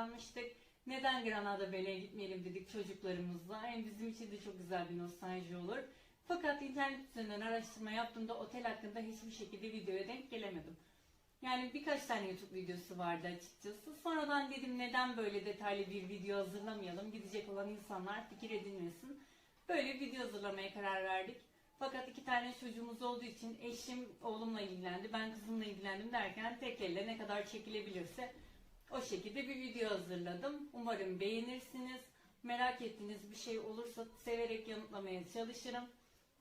Kalmıştık. Neden Granada Belek'e gitmeyelim dedik çocuklarımızla. Hem bizim için de çok güzel bir nostalji olur. Fakat internet üzerinden araştırma yaptığımda otel hakkında hiçbir şekilde videoya denk gelemedim. Yani birkaç tane YouTube videosu vardı açıkçası. Sonradan dedim neden böyle detaylı bir video hazırlamayalım. Gidecek olan insanlar fikir edinmesin. Böyle video hazırlamaya karar verdik. Fakat iki tane çocuğumuz olduğu için eşim oğlumla ilgilendi, ben kızımla ilgilendim derken tek elle ne kadar çekilebilirse o şekilde bir video hazırladım. Umarım beğenirsiniz. Merak ettiğiniz bir şey olursa severek yanıtlamaya çalışırım.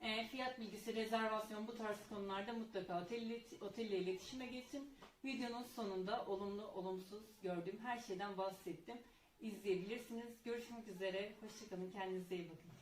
E, fiyat bilgisi, rezervasyon bu tarz konularda mutlaka otelle, otelle iletişime geçin. Videonun sonunda olumlu, olumsuz gördüğüm her şeyden bahsettim. İzleyebilirsiniz. Görüşmek üzere. Hoşçakalın. Kendinize iyi bakın.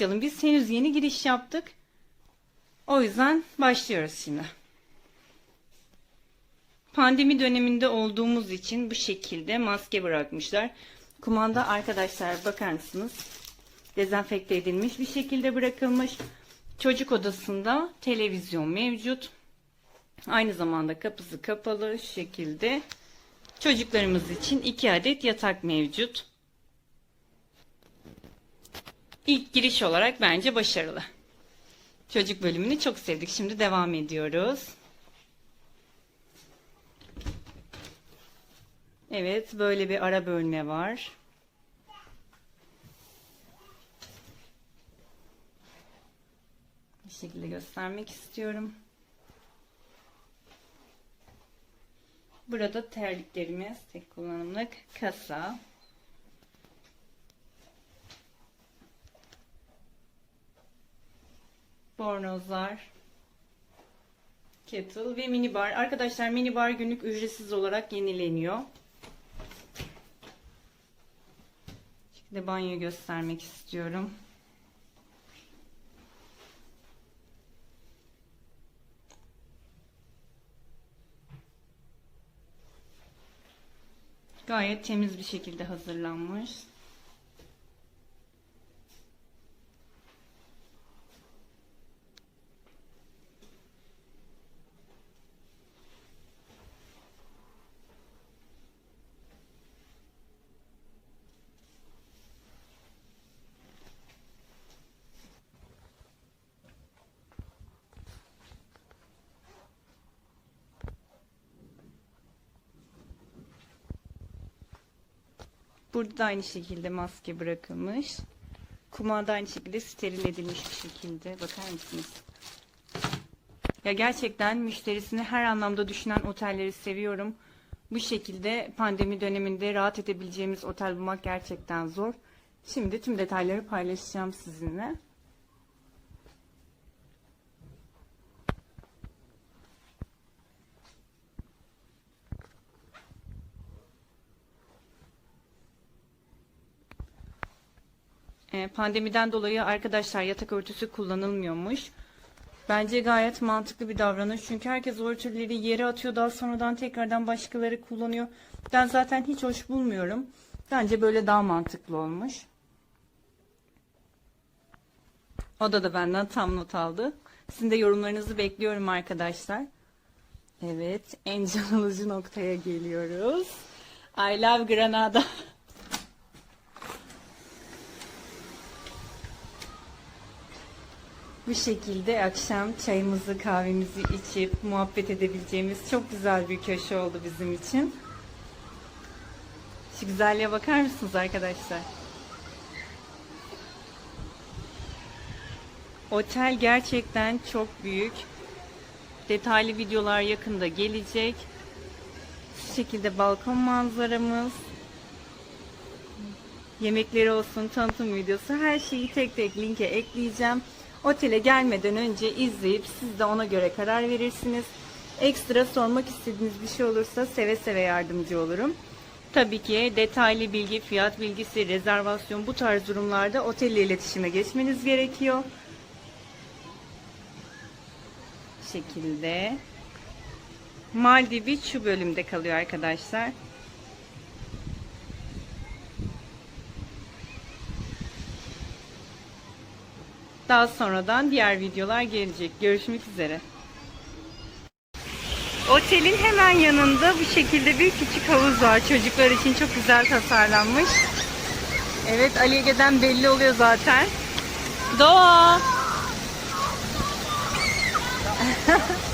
Başlayalım. Biz henüz yeni giriş yaptık. O yüzden başlıyoruz şimdi. Pandemi döneminde olduğumuz için bu şekilde maske bırakmışlar. Kumanda arkadaşlar bakar mısınız? Dezenfekte edilmiş bir şekilde bırakılmış. Çocuk odasında televizyon mevcut. Aynı zamanda kapısı kapalı şekilde. Çocuklarımız için iki adet yatak mevcut. İlk giriş olarak bence başarılı. Çocuk bölümünü çok sevdik. Şimdi devam ediyoruz. Evet, böyle bir ara bölme var. Bir şekilde göstermek istiyorum. Burada terliklerimiz tek kullanımlık kasa. Bornozlar, kettle ve minibar. Arkadaşlar minibar günlük ücretsiz olarak yenileniyor. Şimdi banyo göstermek istiyorum. Gayet temiz bir şekilde hazırlanmış. Burada da aynı şekilde maske bırakılmış. Kumağı da aynı şekilde steril edilmiş bir şekilde. Bakar mısınız? Ya gerçekten müşterisini her anlamda düşünen otelleri seviyorum. Bu şekilde pandemi döneminde rahat edebileceğimiz otel bulmak gerçekten zor. Şimdi tüm detayları paylaşacağım sizinle. Pandemiden dolayı arkadaşlar yatak örtüsü kullanılmıyormuş. Bence gayet mantıklı bir davranış. Çünkü herkes örtüleri yere atıyor daha sonradan tekrardan başkaları kullanıyor. Ben zaten hiç hoş bulmuyorum. Bence böyle daha mantıklı olmuş. O da da benden tam not aldı. Sizin de yorumlarınızı bekliyorum arkadaşlar. Evet, en can alıcı noktaya geliyoruz. I love Granada. Bu şekilde akşam çayımızı kahvemizi içip muhabbet edebileceğimiz çok güzel bir köşe oldu bizim için. Şu güzelliğe bakar mısınız arkadaşlar? Otel gerçekten çok büyük. Detaylı videolar yakında gelecek. Şu şekilde balkon manzaramız. Yemekleri olsun, tanıtım videosu her şeyi tek tek linke ekleyeceğim. Otele gelmeden önce izleyip siz de ona göre karar verirsiniz. Ekstra sormak istediğiniz bir şey olursa seve seve yardımcı olurum. Tabii ki detaylı bilgi, fiyat bilgisi, rezervasyon bu tarz durumlarda otelle iletişime geçmeniz gerekiyor. Şekilde. Maldivi şu bölümde kalıyor arkadaşlar. Daha sonradan diğer videolar gelecek. Görüşmek üzere. Otelin hemen yanında bu şekilde bir küçük havuz var. Çocuklar için çok güzel tasarlanmış. Evet Ali Ege'den belli oluyor zaten. Doğa.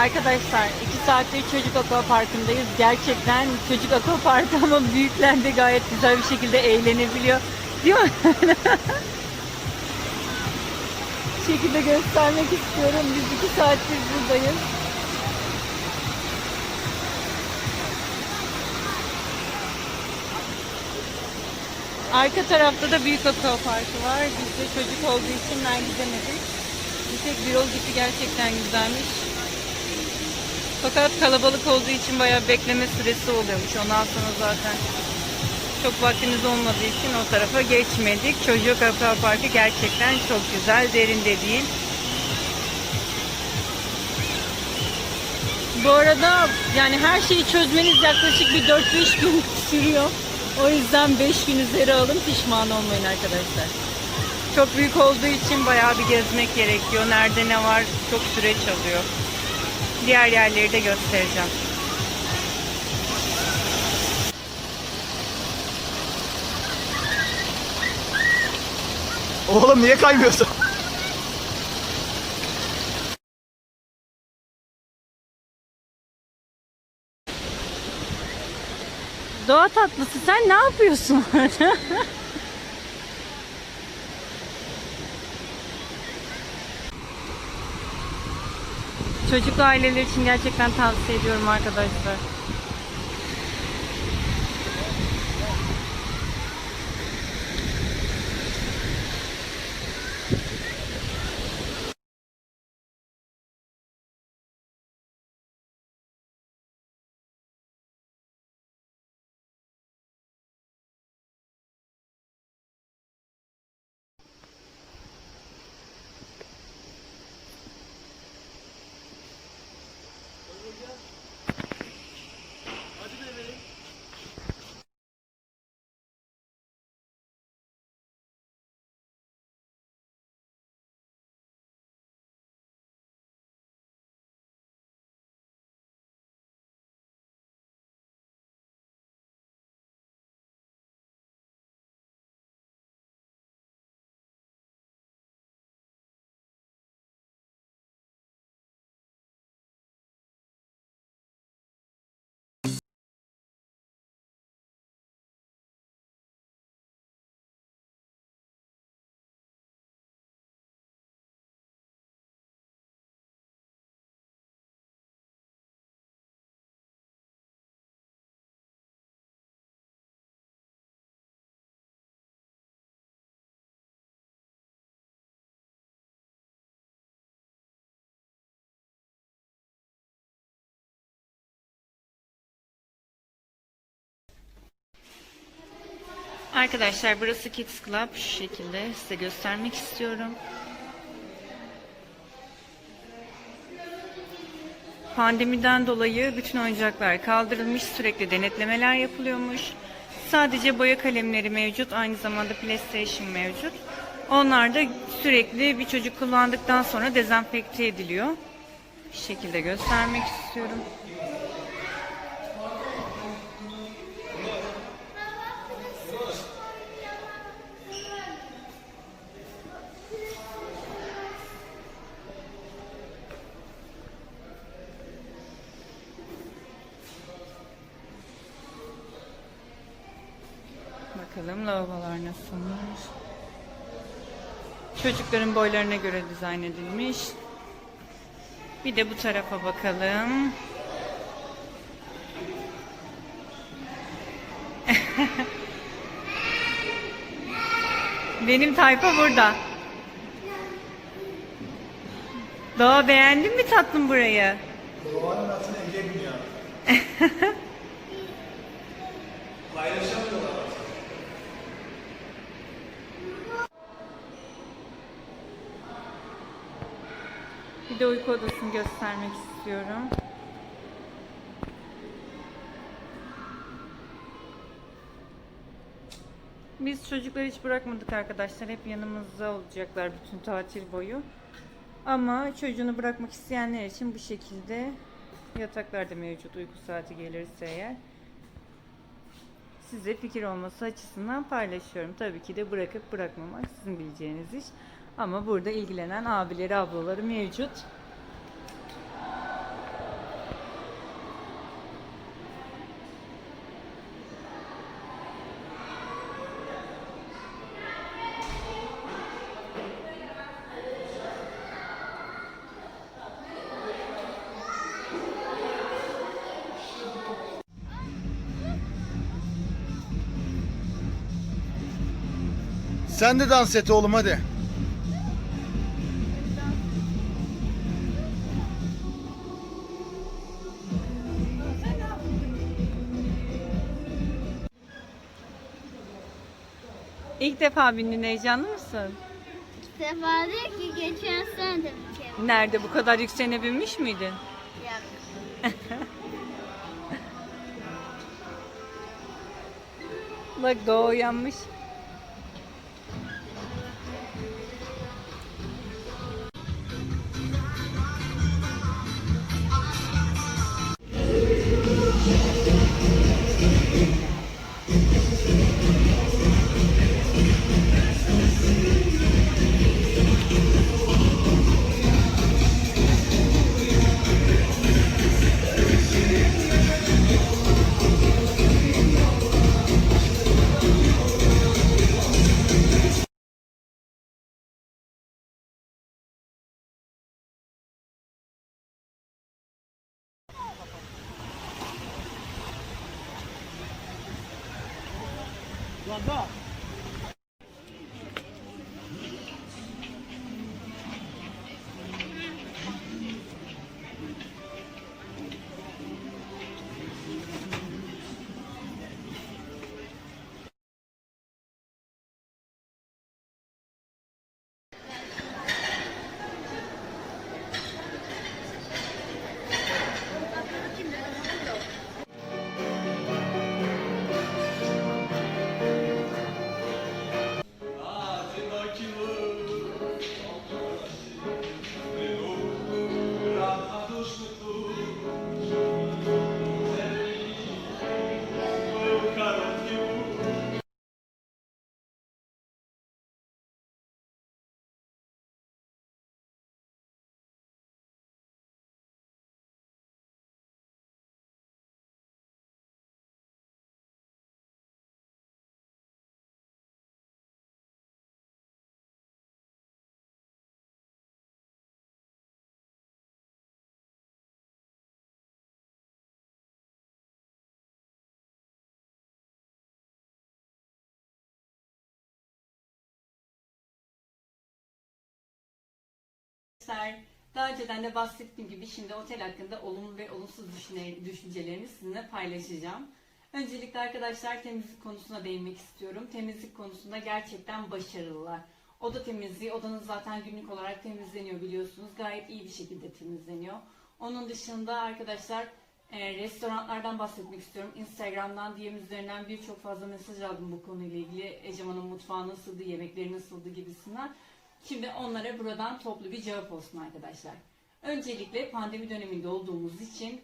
Arkadaşlar 2 saattir çocuk aqua parkındayız. Gerçekten çocuk aqua parkı ama büyükler de gayet güzel bir şekilde eğlenebiliyor. Değil mi? Şekilde göstermek istiyorum. Biz 2 saattir buradayız. Arka tarafta da büyük aqua parkı var. Biz de çocuk olduğu için ben gidemedik. Bir tek Birol gitti gerçekten güzelmiş. Fakat kalabalık olduğu için bayağı bekleme süresi oluyormuş. Ondan sonra zaten çok vaktimiz olmadığı için o tarafa geçmedik. Çocuk Parkı gerçekten çok güzel, derin de değil. Bu arada yani her şeyi çözmeniz yaklaşık bir 4-5 gün sürüyor. O yüzden 5 gün üzeri alın pişman olmayın arkadaşlar. Çok büyük olduğu için bayağı bir gezmek gerekiyor. Nerede ne var çok süreç alıyor. Diğer yerleri de göstereceğim. Oğlum niye kaymıyorsun? Doğa tatlısı sen ne yapıyorsun orada? Çocuk aileler için gerçekten tavsiye ediyorum arkadaşlar. Arkadaşlar burası Kids Club şu şekilde size göstermek istiyorum. Pandemiden dolayı bütün oyuncaklar kaldırılmış, sürekli denetlemeler yapılıyormuş. Sadece boya kalemleri mevcut, aynı zamanda PlayStation mevcut. Onlar da sürekli bir çocuk kullandıktan sonra dezenfekte ediliyor. Bir şekilde göstermek istiyorum. Bakalım lavabolar nasılmış. Çocukların boylarına göre dizayn edilmiş. Bir de bu tarafa bakalım. Benim tayfa burada. Doğa beğendin mi tatlım burayı? Doğanın atını Ege biniyor. De uyku odasını göstermek istiyorum. Biz çocukları hiç bırakmadık arkadaşlar. Hep yanımızda olacaklar bütün tatil boyu. Ama çocuğunu bırakmak isteyenler için bu şekilde yataklar da mevcut uyku saati gelirse eğer. Size fikir olması açısından paylaşıyorum. Tabii ki de bırakıp bırakmamak sizin bileceğiniz iş. Ama burada ilgilenen abileri, ablaları mevcut. Sen de dans et oğlum hadi. İlk defa bindin heyecanlı mısın? Sefa diyor ki geçen sene de bir kere Nerede bu kadar yükseğine binmiş miydin? yok. Bak Doğu uyanmış. Arkadaşlar, Daha önceden de bahsettiğim gibi şimdi otel hakkında olumlu ve olumsuz düşüncelerimi sizinle paylaşacağım. Öncelikle arkadaşlar temizlik konusuna değinmek istiyorum. Temizlik konusunda gerçekten başarılılar. Oda temizliği, odanız zaten günlük olarak temizleniyor biliyorsunuz. Gayet iyi bir şekilde temizleniyor. Onun dışında arkadaşlar restoranlardan bahsetmek istiyorum. Instagram'dan, DM üzerinden birçok fazla mesaj aldım bu konuyla ilgili. Eceman'ın mutfağı nasıldı, yemekleri nasıldı gibisinden. Şimdi onlara buradan toplu bir cevap olsun arkadaşlar. Öncelikle pandemi döneminde olduğumuz için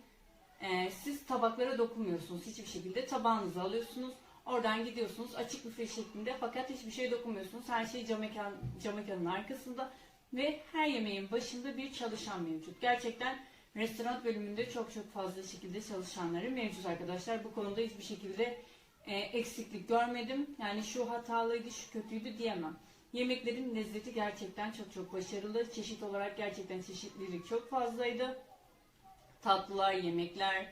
e, siz tabaklara dokunmuyorsunuz. Hiçbir şekilde tabağınızı alıyorsunuz. Oradan gidiyorsunuz açık büfe şeklinde fakat hiçbir şeye dokunmuyorsunuz. Her şey cam, mekan, cam mekanın arkasında ve her yemeğin başında bir çalışan mevcut. Gerçekten restoran bölümünde çok çok fazla şekilde çalışanları mevcut arkadaşlar. Bu konuda hiçbir şekilde e, eksiklik görmedim. Yani şu hatalıydı, şu kötüydü diyemem. Yemeklerin lezzeti gerçekten çok çok başarılı. Çeşit olarak gerçekten çeşitlilik çok fazlaydı. Tatlılar, yemekler,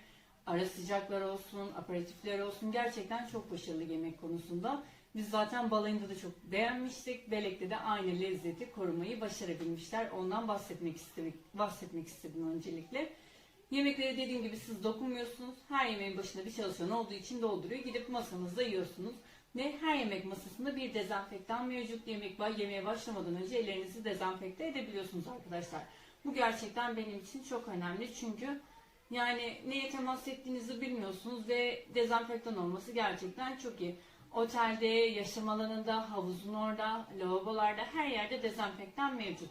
ara sıcaklar olsun, aperatifler olsun gerçekten çok başarılı yemek konusunda. Biz zaten balayında da çok beğenmiştik. Belek'te de aynı lezzeti korumayı başarabilmişler. Ondan bahsetmek istedim, bahsetmek istedim öncelikle. Yemekleri dediğim gibi siz dokunmuyorsunuz. Her yemeğin başında bir çalışan olduğu için dolduruyor. Gidip masanızda yiyorsunuz. Ve her yemek masasında bir dezenfektan mevcut. Yemek var. Yemeğe başlamadan önce ellerinizi dezenfekte edebiliyorsunuz arkadaşlar. Bu gerçekten benim için çok önemli. Çünkü yani neye temas ettiğinizi bilmiyorsunuz ve dezenfektan olması gerçekten çok iyi. Otelde, yaşam alanında, havuzun orada, lavabolarda her yerde dezenfektan mevcut.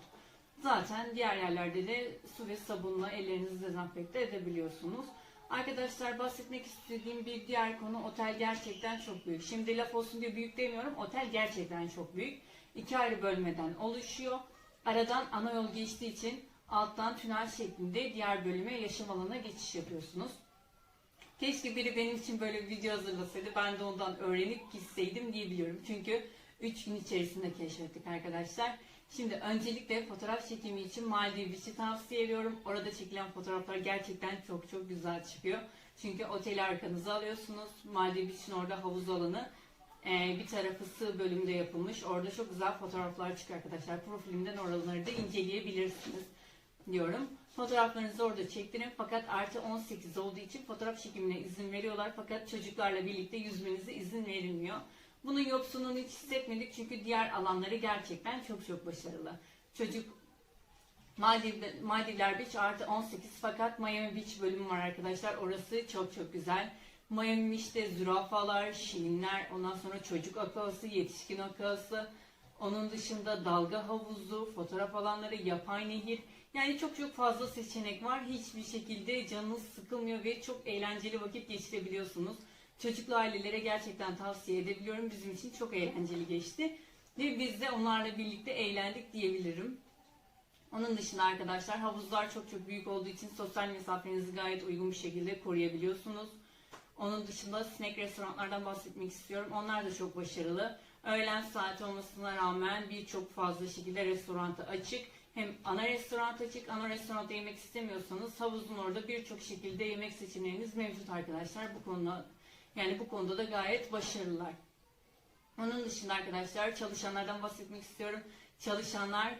Zaten diğer yerlerde de su ve sabunla ellerinizi dezenfekte edebiliyorsunuz. Arkadaşlar bahsetmek istediğim bir diğer konu otel gerçekten çok büyük. Şimdi laf olsun diye büyük demiyorum. Otel gerçekten çok büyük. İki ayrı bölmeden oluşuyor. Aradan ana yol geçtiği için alttan tünel şeklinde diğer bölüme yaşam alanına geçiş yapıyorsunuz. Keşke biri benim için böyle bir video hazırlasaydı. Ben de ondan öğrenip gitseydim diyebiliyorum. Çünkü 3 gün içerisinde keşfettik arkadaşlar. Şimdi öncelikle fotoğraf çekimi için Maldiv Beach'i tavsiye ediyorum. Orada çekilen fotoğraflar gerçekten çok çok güzel çıkıyor. Çünkü oteli arkanıza alıyorsunuz. Maldiv Beach'in orada havuz alanı Ee, bir tarafı sığ bölümde yapılmış. Orada çok güzel fotoğraflar çıkıyor arkadaşlar. Profilimden oraları da inceleyebilirsiniz diyorum. Fotoğraflarınızı orada çektirin fakat artı 18 olduğu için fotoğraf çekimine izin veriyorlar fakat çocuklarla birlikte yüzmenize izin verilmiyor. Bunun yoksunluğunu hiç hissetmedik çünkü diğer alanları gerçekten çok çok başarılı. Çocuk Maldivler, Maldivler Beach artı 18 fakat Miami Beach bölümü var arkadaşlar. Orası çok çok güzel. Miami Beach'te zürafalar, şirinler, ondan sonra çocuk akıllısı, yetişkin akıllısı. Onun dışında dalga havuzu, fotoğraf alanları, yapay nehir. Yani çok çok fazla seçenek var. Hiçbir şekilde canınız sıkılmıyor ve çok eğlenceli vakit geçirebiliyorsunuz. Çocuklu ailelere gerçekten tavsiye edebiliyorum. Bizim için çok eğlenceli geçti. Ve biz de onlarla birlikte eğlendik diyebilirim. Onun dışında arkadaşlar havuzlar çok çok büyük olduğu için sosyal mesafenizi gayet uygun bir şekilde koruyabiliyorsunuz. Onun dışında snack restoranlardan bahsetmek istiyorum. Onlar da çok başarılı. Öğlen saati olmasına rağmen birçok fazla şekilde restoranta açık. Hem ana restoran açık, ana restoranda yemek istemiyorsanız havuzun orada birçok şekilde yemek seçeneğiniz mevcut arkadaşlar. Bu konuda yani bu konuda da gayet başarılılar. Onun dışında arkadaşlar çalışanlardan bahsetmek istiyorum. Çalışanlar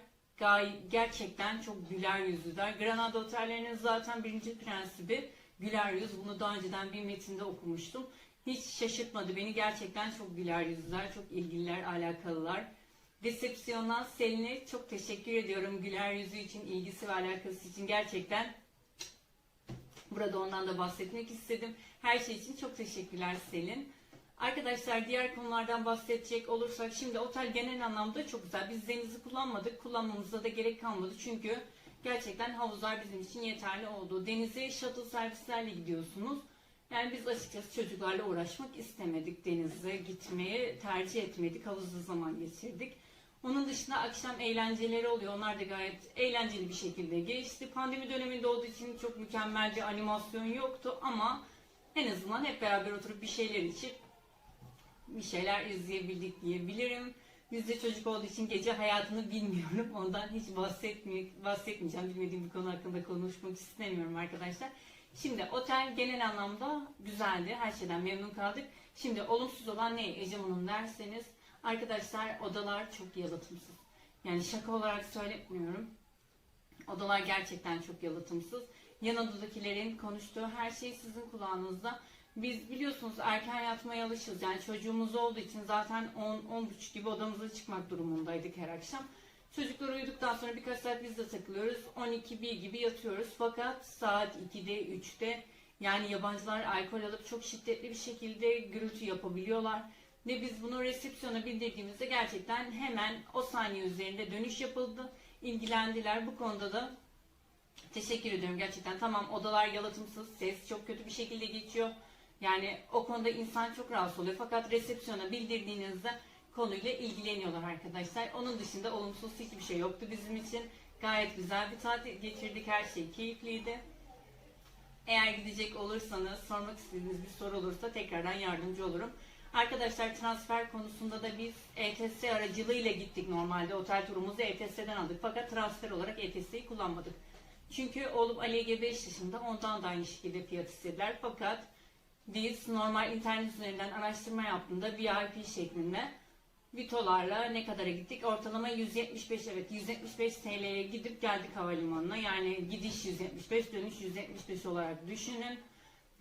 gerçekten çok güler yüzlüler. Granada otellerinin zaten birinci prensibi güler yüz. Bunu daha önceden bir metinde okumuştum. Hiç şaşırtmadı beni. Gerçekten çok güler yüzlüler, çok ilgililer, alakalılar. Resepsiyondan Selin'e çok teşekkür ediyorum. Güler yüzü için, ilgisi ve alakası için gerçekten Burada ondan da bahsetmek istedim. Her şey için çok teşekkürler Selin. Arkadaşlar diğer konulardan bahsedecek olursak şimdi otel genel anlamda çok güzel. Biz denizi kullanmadık. Kullanmamıza da gerek kalmadı. Çünkü gerçekten havuzlar bizim için yeterli oldu. Denize shuttle servislerle gidiyorsunuz. Yani biz açıkçası çocuklarla uğraşmak istemedik. Denize gitmeye tercih etmedik. Havuzda zaman geçirdik. Onun dışında akşam eğlenceleri oluyor. Onlar da gayet eğlenceli bir şekilde geçti. Pandemi döneminde olduğu için çok mükemmel bir animasyon yoktu ama en azından hep beraber oturup bir şeyler içip bir şeyler izleyebildik diyebilirim. Bizde çocuk olduğu için gece hayatını bilmiyorum. Ondan hiç bahsetmey bahsetmeyeceğim. Bilmediğim bir konu hakkında konuşmak istemiyorum arkadaşlar. Şimdi otel genel anlamda güzeldi. Her şeyden memnun kaldık. Şimdi olumsuz olan ne Ecem Hanım derseniz arkadaşlar odalar çok yalıtımsız. Yani şaka olarak söyletmiyorum. Odalar gerçekten çok yalıtımsız. Yan odadakilerin konuştuğu her şey sizin kulağınızda. Biz biliyorsunuz erken yatmaya alışız. Yani çocuğumuz olduğu için zaten 10-10.30 gibi odamıza çıkmak durumundaydık her akşam. Çocuklar uyuduktan sonra birkaç saat biz de takılıyoruz. 12-1 gibi yatıyoruz. Fakat saat 2'de 3'te yani yabancılar alkol alıp çok şiddetli bir şekilde gürültü yapabiliyorlar. Ve biz bunu resepsiyona bildirdiğimizde gerçekten hemen o saniye üzerinde dönüş yapıldı. İlgilendiler. Bu konuda da teşekkür ediyorum gerçekten. Tamam odalar yalıtımsız, ses çok kötü bir şekilde geçiyor. Yani o konuda insan çok rahatsız oluyor. Fakat resepsiyona bildirdiğinizde konuyla ilgileniyorlar arkadaşlar. Onun dışında olumsuz hiçbir şey yoktu bizim için. Gayet güzel bir tatil geçirdik. Her şey keyifliydi. Eğer gidecek olursanız, sormak istediğiniz bir soru olursa tekrardan yardımcı olurum. Arkadaşlar transfer konusunda da biz ETS aracılığıyla gittik normalde. Otel turumuzu ETS'den aldık. Fakat transfer olarak ETS'yi kullanmadık. Çünkü oğlum Ali Ege 5 yaşında ondan da aynı şekilde fiyat istediler. Fakat biz normal internet üzerinden araştırma yaptığımda VIP şeklinde Vitolarla ne kadara gittik? Ortalama 175 evet 175 TL'ye gidip geldik havalimanına. Yani gidiş 175 dönüş 175 olarak düşünün.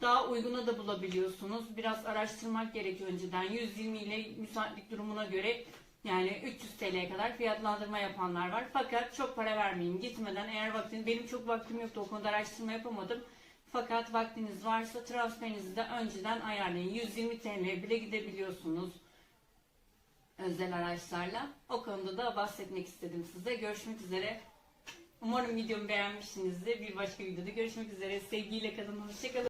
Daha uyguna da bulabiliyorsunuz. Biraz araştırmak gerekiyor önceden. 120 ile müsaitlik durumuna göre yani 300 TL'ye kadar fiyatlandırma yapanlar var. Fakat çok para vermeyin gitmeden eğer vaktiniz benim çok vaktim yoktu o konuda araştırma yapamadım. Fakat vaktiniz varsa transferinizi de önceden ayarlayın. 120 TL bile gidebiliyorsunuz özel araçlarla. O konuda da bahsetmek istedim size. Görüşmek üzere. Umarım videomu beğenmişsinizdir. Bir başka videoda görüşmek üzere. Sevgiyle kalın. Hoşçakalın.